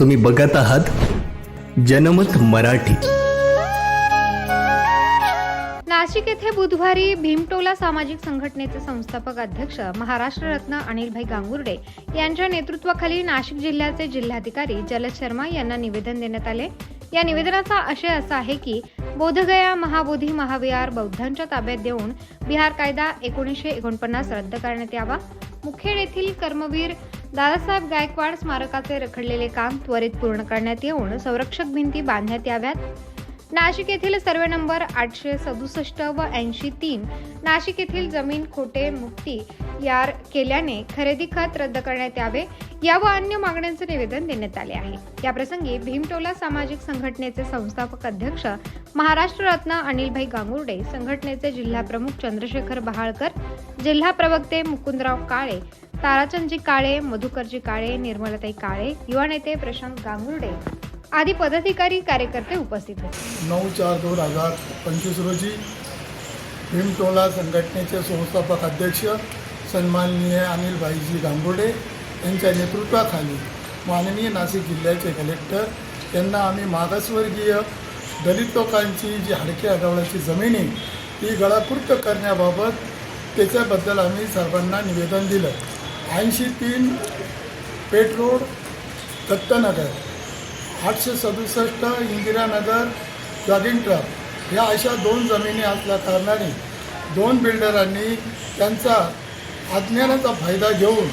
तुम्ही बघत आहात जनमत मराठी. नाशिक येथे बुधवारी भीमटोला सामाजिक संघटनेचे संस्थापक अध्यक्ष महाराष्ट्र रत्न अनिलभाई गांगुर्डे यांच्या नेतृत्वाखाली नाशिक जिल्ह्याचे जिल्हाधिकारी जलद शर्मा यांना निवेदन देण्यात आले. या निवेदनाचा आशय असा आहे की बोधगया महाबोधी महाविहार बौद्धांच्या ताब्यात देऊन बिहार कायदा एकोणीसशे एकोणपन्नास रद्द करण्यात यावा. मुखेड येथील कर्मवीर दादासाहेब गायकवाड स्मारकाचे रखडलेले काम त्वरित पूर्ण करण्यात येऊन संरक्षक भिंती बांधण्यात याव्यात. नाशिक येथील सर्वे नंबर आठशे सदुसष्ट व ऐंशी तीन नाशिक येथील जमीन खोटे मुक्ती यार केल्याने खरेदी खत रद्द करण्यात यावे या व अन्य मागण्यांचे निवेदन देण्यात आले आहे. याप्रसंगी भीमटोला सामाजिक संघटनेचे संस्थापक अध्यक्ष महाराष्ट्र रत्न अनिलभाई गांगुर्डे संघटनेचे जिल्हा प्रमुख चंद्रशेखर बहाळकर जिल्हा प्रवक्ते मुकुंदराव काळे ताराचंदजी काळे मधुकरजी काळे निर्मलताई काळे युवा नेते प्रशांत गांगुर्डे आदी पदाधिकारी कार्यकर्ते उपस्थित होते. नऊ चार दोन हजार पंचवीस रोजी भीमटोला संघटनेचे संस्थापक अध्यक्ष सन्माननीय अनिलभाईजी गांगुर्डे यांच्या नेतृत्वाखाली माननीय नाशिक जिल्ह्याचे कलेक्टर यांना आम्ही मागासवर्गीय दलित लोकांची जी हडके आढळल्याची जमीन आहे ती गळाकृत करण्याबाबत त्याच्याबद्दल आम्ही सर्वांना निवेदन दिलं. ऐंशी तीन पेट रोड दत्तनगर. आठशे सदुसष्ट इंदिरानगर जॉगिंग ट्रक या अशा दोन जमिनी असल्या कारणाने दोन बिल्डरांनी त्यांचा अज्ञानाचा फायदा घेऊन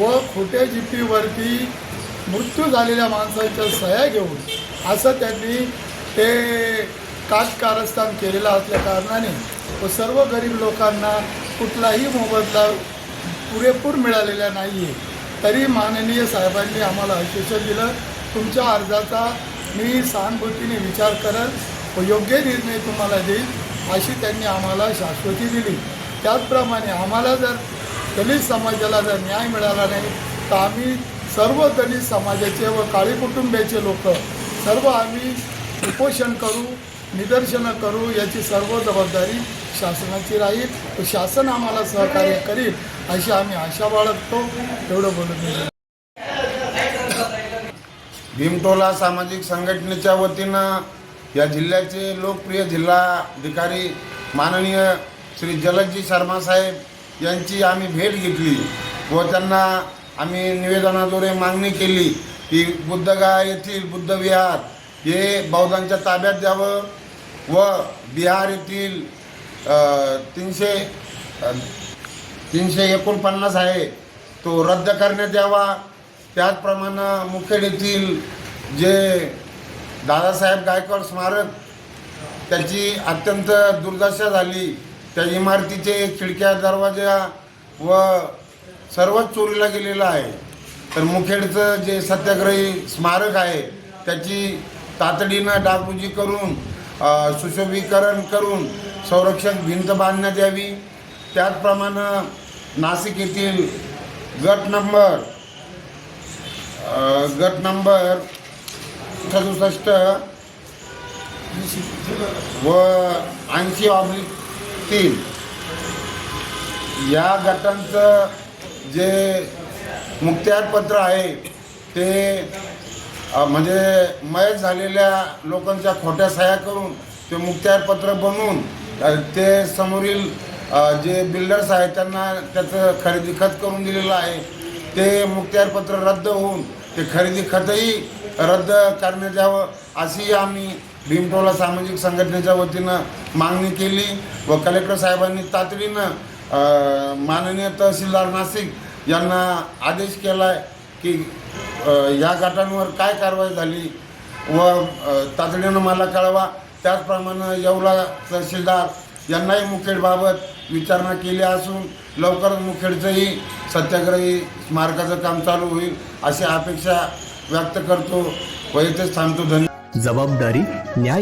व खोट्या जिपीवरती मृत्यू झालेल्या माणसाच्या सह्या घेऊन असं त्यांनी ते काटकारस्थान केलेलं असल्या कारणाने व सर्व गरीब लोकांना कुठलाही मोबदला पुरेपूर मिळालेल्या नाही आहे तरी माननीय साहेबांनी आम्हाला आश्वासन दिलं तुमच्या अर्जाचा मी सहानुभूतीने विचार करत व योग्य निर्णय तुम्हाला देईल अशी त्यांनी आम्हाला शाश्वती दिली. त्याचप्रमाणे आम्हाला जर दलित समाजाला जर न्याय मिळाला नाही तर आम्ही सर्व दलित समाजाचे व काळी कुटुंबियाचे लोक सर्व आम्ही उपोषण करू निदर्शनं करू याची सर्व जबाबदारी शासनाची राहील व शासन आम्हाला सहकार्य करील अशी आम्ही आशा बाळगतो एवढं बोलत नाही. भीमटोला सामाजिक संघटनेच्या वतीनं या जिल्ह्याचे लोकप्रिय जिल्हाधिकारी माननीय श्री जलजी शर्मा साहेब यांची आम्ही भेट घेतली व त्यांना आम्ही निवेदनाद्वारे मागणी केली की बुद्धगा येथील बुद्धविहार हे बौद्धांच्या ताब्यात द्यावं व बिहार येथील तीनशे तीनशे एकोणपन्नास आहे. तो रद्द करण्यात यावा. त्याचप्रमाणे मुखेड येथील जे दादासाहेब गायकवाड स्मारक त्याची अत्यंत दुर्दशा झाली. त्या इमारतीचे खिडक्या दरवाजा व सर्वच चोरीला गेलेलं आहे. तर मुखेडचं जे सत्याग्रही स्मारक आहे त्याची तातडीनं डागडुजी करून सुशोभीकरण करून संरक्षक भिंत बांधण्यात यावी. त्याचप्रमाणे नाशिक येथील गट नंबर गट नंबर सदुसष्ट व ऐंशी ऑब्लिक तीन. या गटांचं जे मुक्त्यारपत्र आहे ते म्हणजे मयत झालेल्या लोकांच्या खोट्या सह्या करून ते मुक्त्यारपत्र बनवून ते समोरील जे बिल्डर्स आहेत त्यांना त्याचं खरेदी खत करून दिलेलं आहे. ते मुख्तारपत्र रद्द होऊन ते खरेदी खतही रद्द करण्यात यावं अशी आम्ही भीमटोला सामाजिक संघटनेच्या वतीनं मागणी केली व कलेक्टर साहेबांनी तातडीनं माननीय तहसीलदार नाशिक यांना आदेश केला आहे की ह्या गटांवर काय कारवाई झाली व तातडीनं मला कळवा. त्याचप्रमाणे येवला तहसीलदार यांनाही मुखेडबाबत विचारणा केली असून लवकरच मुखेडचंही सत्याग्रही स्मारकाचं काम चालू होईल अशी अपेक्षा व्यक्त करतो व इथेच थांबतो. धन्यवाद. जबाबदारी न्याय